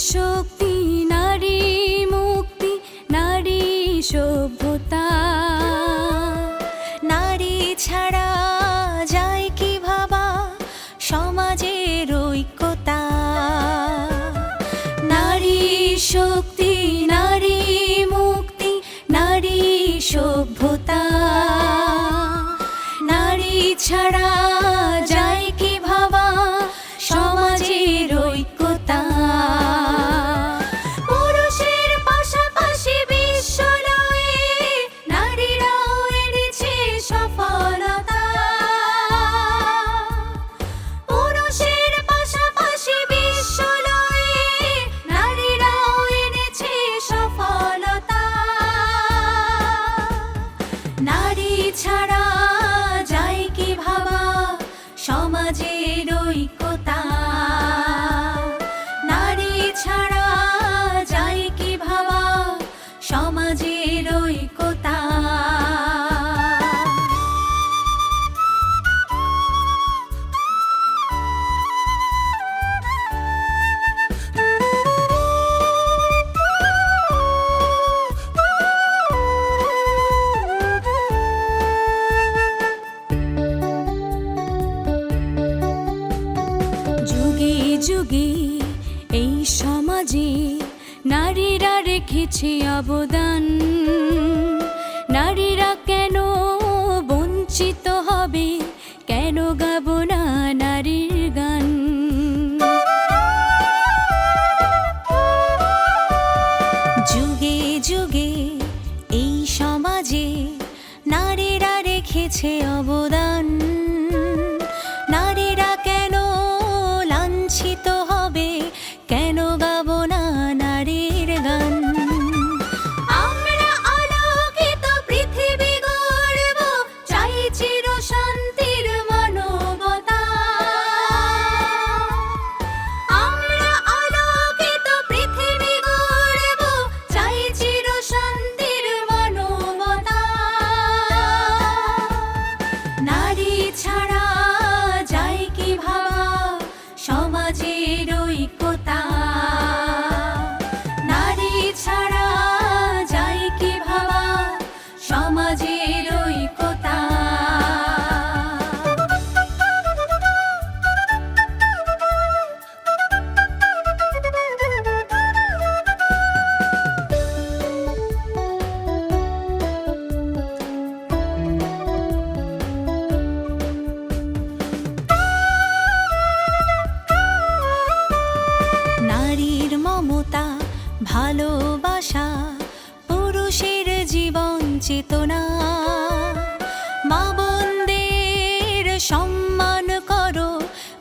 শক্তি, নারী মুক্তি, নারী সভ্যতা। নারী ছাড়া যায় কি ভাবা? সমাজের ঐক্যতা। নারী শক্তি, নারী মুক্তি, নারী সভ্যতা। নারী ছাড়া ছাড়া যুগে এই সমাজে নারীরা রেখেছে অবদান। নারীরা কেন বঞ্চিত হবে? কেন গাব না নারীর গান? যুগে যুগে এই সমাজে নারীরা রেখেছে অবদান।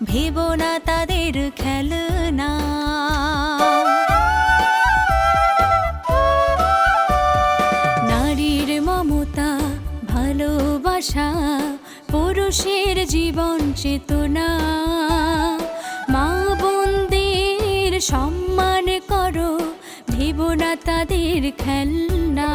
ভেবো না তাদের খেলনা। নারীর মমতা, ভালোবাসা, পুরুষের জীবন চেতনা। মা বোনদের সম্মান করো, ভেবো না তাদের খেলনা।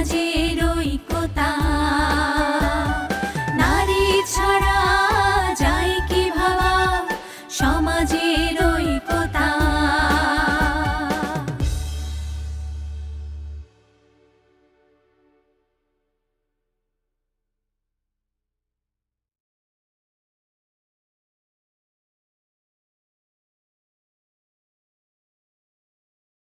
সমাজের